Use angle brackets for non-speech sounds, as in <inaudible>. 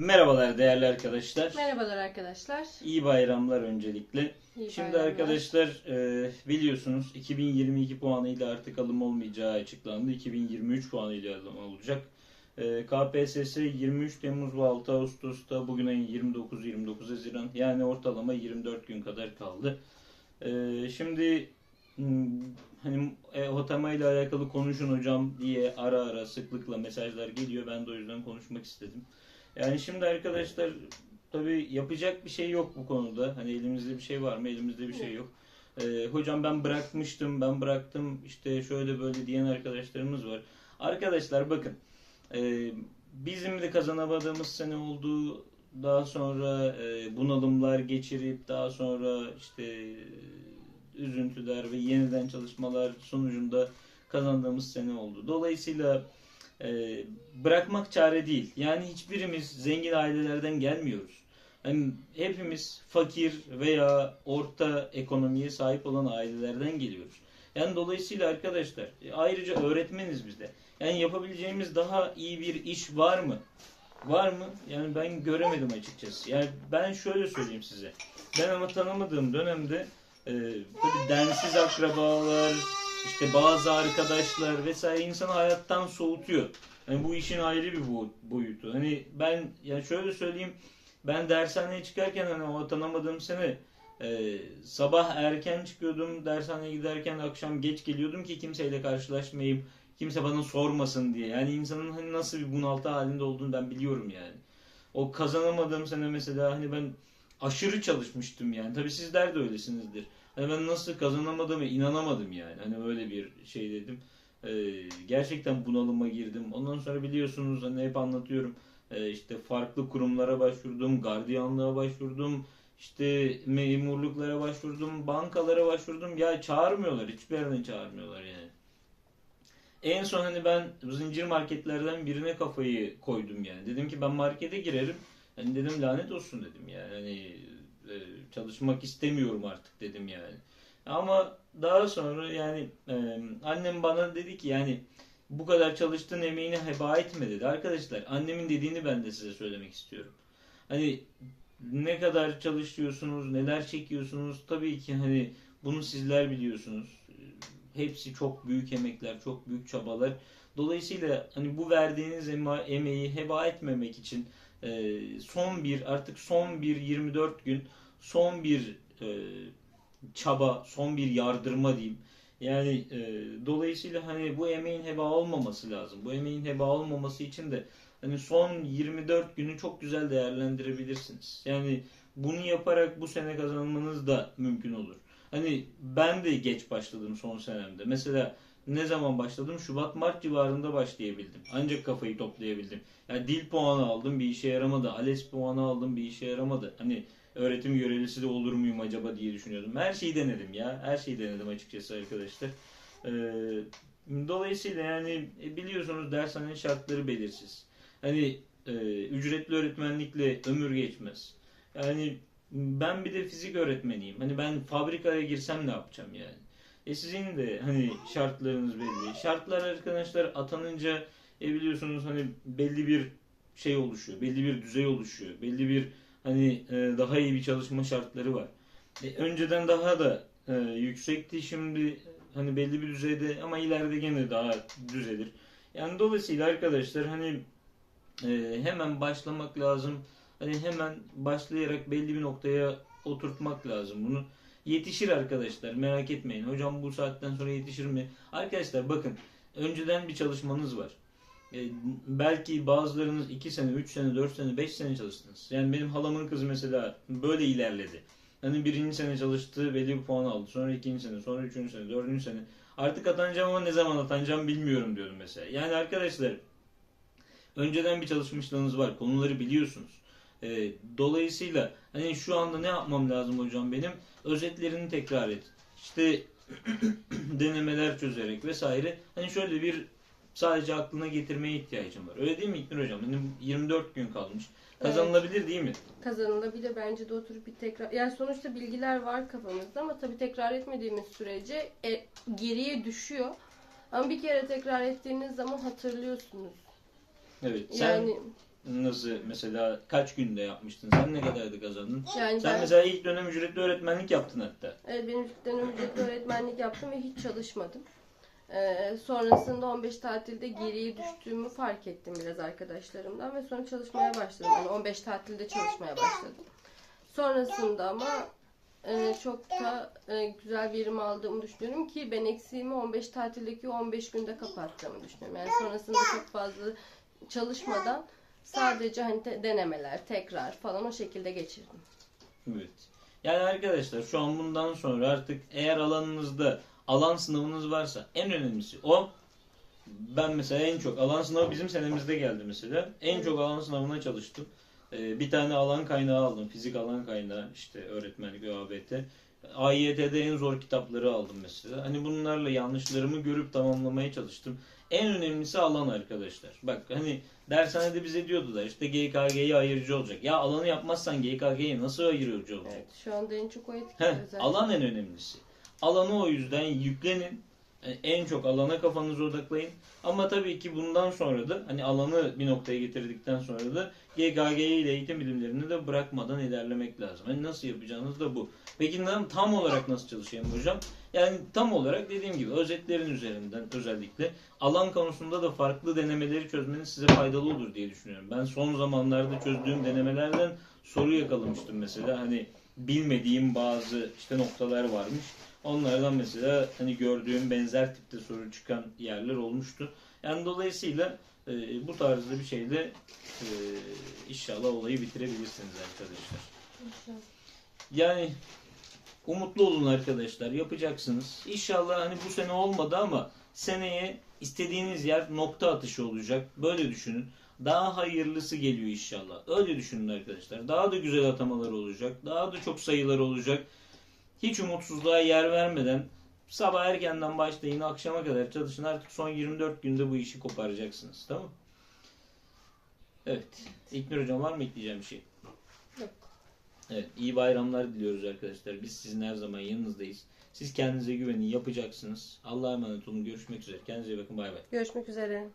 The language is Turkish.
Merhabalar değerli arkadaşlar. Merhabalar arkadaşlar. İyi bayramlar öncelikle. İyi Şimdi bayramlar. arkadaşlar e, biliyorsunuz 2022 puanıyla artık alım olmayacağı açıklandı. 2023 puanıyla alım olacak. E, KPSS 23 Temmuz ve 6 Ağustos'ta bugün ayın 29-29 Haziran yani ortalama 24 gün kadar kaldı. E, şimdi hmm, hani e, HOTAMA ile alakalı konuşun hocam diye ara ara sıklıkla mesajlar geliyor. Ben de o yüzden konuşmak istedim. Yani şimdi arkadaşlar tabii yapacak bir şey yok bu konuda. Hani elimizde bir şey var mı? Elimizde bir şey yok. Ee, hocam ben bırakmıştım, ben bıraktım işte şöyle böyle diyen arkadaşlarımız var. Arkadaşlar bakın e, bizim de kazanamadığımız sene oldu. Daha sonra e, bunalımlar geçirip daha sonra işte e, üzüntüler ve yeniden çalışmalar sonucunda kazandığımız sene oldu. Dolayısıyla e, bırakmak çare değil. Yani hiçbirimiz zengin ailelerden gelmiyoruz. Yani hepimiz fakir veya orta ekonomiye sahip olan ailelerden geliyoruz. Yani dolayısıyla arkadaşlar e, ayrıca öğretmeniz biz de. Yani yapabileceğimiz daha iyi bir iş var mı? Var mı? Yani ben göremedim açıkçası. Yani ben şöyle söyleyeyim size. Ben ama tanımadığım dönemde e, tabii densiz akrabalar, işte bazı arkadaşlar vesaire insanı hayattan soğutuyor. Hani bu işin ayrı bir boyutu. Hani ben ya şöyle söyleyeyim ben dershaneye çıkarken hani o tanımadığım sene e, sabah erken çıkıyordum dershaneye giderken akşam geç geliyordum ki kimseyle karşılaşmayayım kimse bana sormasın diye. Yani insanın hani nasıl bir bunaltı halinde olduğunu ben biliyorum yani. O kazanamadığım sene mesela hani ben aşırı çalışmıştım yani. Tabii sizler de öylesinizdir. Ben nasıl kazanamadığımı inanamadım yani. Hani öyle bir şey dedim. Ee, gerçekten bunalıma girdim. Ondan sonra biliyorsunuz hani hep anlatıyorum. Ee, işte farklı kurumlara başvurdum, gardiyanlığa başvurdum, işte memurluklara başvurdum, bankalara başvurdum. Ya çağırmıyorlar, hiçbir yerden çağırmıyorlar yani. En son hani ben zincir marketlerden birine kafayı koydum yani. Dedim ki ben markete girerim. Hani dedim lanet olsun dedim yani. Hani e, çalışmak istemiyorum artık dedim yani. Ama daha sonra yani e, annem bana dedi ki yani bu kadar çalıştığın emeğini heba etme dedi. Arkadaşlar annemin dediğini ben de size söylemek istiyorum. Hani ne kadar çalışıyorsunuz, neler çekiyorsunuz tabii ki hani bunu sizler biliyorsunuz. Hepsi çok büyük emekler, çok büyük çabalar. Dolayısıyla hani bu verdiğiniz emeği heba etmemek için e, son bir artık son bir 24 gün son bir e, çaba, son bir yardırma diyeyim. Yani e, dolayısıyla hani bu emeğin heba olmaması lazım. Bu emeğin heba olmaması için de hani son 24 günü çok güzel değerlendirebilirsiniz. Yani bunu yaparak bu sene kazanmanız da mümkün olur. Hani ben de geç başladım son senemde. Mesela ne zaman başladım? Şubat Mart civarında başlayabildim. Ancak kafayı toplayabildim. Yani dil puanı aldım bir işe yaramadı. ALES puanı aldım bir işe yaramadı. Hani öğretim görevlisi de olur muyum acaba diye düşünüyordum. Her şeyi denedim ya. Her şeyi denedim açıkçası arkadaşlar. Ee, dolayısıyla yani e, biliyorsunuz dershane şartları belirsiz. Hani e, ücretli öğretmenlikle ömür geçmez. Yani ben bir de fizik öğretmeniyim. Hani ben fabrikaya girsem ne yapacağım yani? E sizin de hani şartlarınız belli. Şartlar arkadaşlar atanınca e biliyorsunuz hani belli bir şey oluşuyor. Belli bir düzey oluşuyor. Belli bir hani e, daha iyi bir çalışma şartları var. E, önceden daha da e, yüksekti şimdi hani belli bir düzeyde ama ileride gene daha düzelir. Yani dolayısıyla arkadaşlar hani e, hemen başlamak lazım. Hani hemen başlayarak belli bir noktaya oturtmak lazım bunu. Yetişir arkadaşlar merak etmeyin. Hocam bu saatten sonra yetişir mi? Arkadaşlar bakın önceden bir çalışmanız var. E, belki bazılarınız 2 sene, 3 sene, 4 sene, 5 sene çalıştınız. Yani benim halamın kızı mesela böyle ilerledi. Hani birinci sene çalıştı, belli bir puan aldı. Sonra ikinci sene, sonra üçüncü sene, dördüncü sene. Artık atanacağım ama ne zaman atanacağım bilmiyorum diyordum mesela. Yani arkadaşlar önceden bir çalışmışlığınız var. Konuları biliyorsunuz. E, dolayısıyla hani şu anda ne yapmam lazım hocam benim? Özetlerini tekrar et. İşte <clears throat> denemeler çözerek vesaire. Hani şöyle bir sadece aklına getirmeye ihtiyacım var. Öyle değil mi İlknur hocam? Benim 24 gün kalmış. Kazanılabilir değil mi? Kazanılabilir bence de oturup bir tekrar. Yani sonuçta bilgiler var kafamızda ama tabii tekrar etmediğimiz sürece e, geriye düşüyor. Ama bir kere tekrar ettiğiniz zaman hatırlıyorsunuz. Evet. Sen Yani nasıl mesela kaç günde yapmıştın? Sen ne kadardı kazandın? Yani Sen ben, mesela ilk dönem ücretli öğretmenlik yaptın hatta. evet, benim ilk dönem ücretli öğretmenlik yaptım ve hiç çalışmadım. Ee, sonrasında 15 tatilde geriye düştüğümü fark ettim biraz arkadaşlarımdan ve sonra çalışmaya başladım. Yani 15 tatilde çalışmaya başladım. Sonrasında ama e, çok da e, güzel verim aldığımı düşünüyorum ki ben eksiğimi 15 tatildeki 15 günde kapattığımı düşünüyorum. Yani sonrasında çok fazla çalışmadan sadece hani te- denemeler, tekrar falan o şekilde geçirdim. Evet. Yani arkadaşlar şu an bundan sonra artık eğer alanınızda alan sınavınız varsa en önemlisi o. Ben mesela en çok alan sınavı bizim senemizde geldi mesela. En çok alan sınavına çalıştım. Ee, bir tane alan kaynağı aldım. Fizik alan kaynağı işte öğretmenlik ÖABT. AYT'de en zor kitapları aldım mesela. Hani bunlarla yanlışlarımı görüp tamamlamaya çalıştım. En önemlisi alan arkadaşlar. Bak hani dershanede bize diyordular işte GKG'yi ayırıcı olacak. Ya alanı yapmazsan GKG'yi nasıl ayırıcı olacak? Evet, şu anda en çok o zaten. alan en önemlisi. Alanı o yüzden yüklenin. Yani En çok alana kafanızı odaklayın. Ama tabii ki bundan sonra da hani alanı bir noktaya getirdikten sonra da GKG ile eğitim bilimlerini de bırakmadan ilerlemek lazım. Hani nasıl yapacağınız da bu. Peki tam olarak nasıl çalışayım hocam? Yani tam olarak dediğim gibi özetlerin üzerinden özellikle alan konusunda da farklı denemeleri çözmeniz size faydalı olur diye düşünüyorum. Ben son zamanlarda çözdüğüm denemelerden soru yakalamıştım mesela. Hani bilmediğim bazı işte noktalar varmış. Onlardan mesela hani gördüğüm benzer tipte soru çıkan yerler olmuştu. Yani dolayısıyla e, bu tarzda bir şeyle e, inşallah olayı bitirebilirsiniz arkadaşlar. Yani umutlu olun arkadaşlar. Yapacaksınız. İnşallah hani bu sene olmadı ama seneye istediğiniz yer nokta atışı olacak. Böyle düşünün. Daha hayırlısı geliyor inşallah. Öyle düşünün arkadaşlar. Daha da güzel atamalar olacak. Daha da çok sayılar olacak. Hiç umutsuzluğa yer vermeden sabah erkenden başlayın akşama kadar çalışın. Artık son 24 günde bu işi koparacaksınız. Tamam mı? Evet. İlknur Hocam var mı ekleyeceğim bir şey? Yok. Evet, iyi bayramlar diliyoruz arkadaşlar. Biz sizin her zaman yanınızdayız. Siz kendinize güvenin, yapacaksınız. Allah'a emanet olun. Görüşmek üzere. Kendinize iyi bakın. Bay bay. Görüşmek üzere.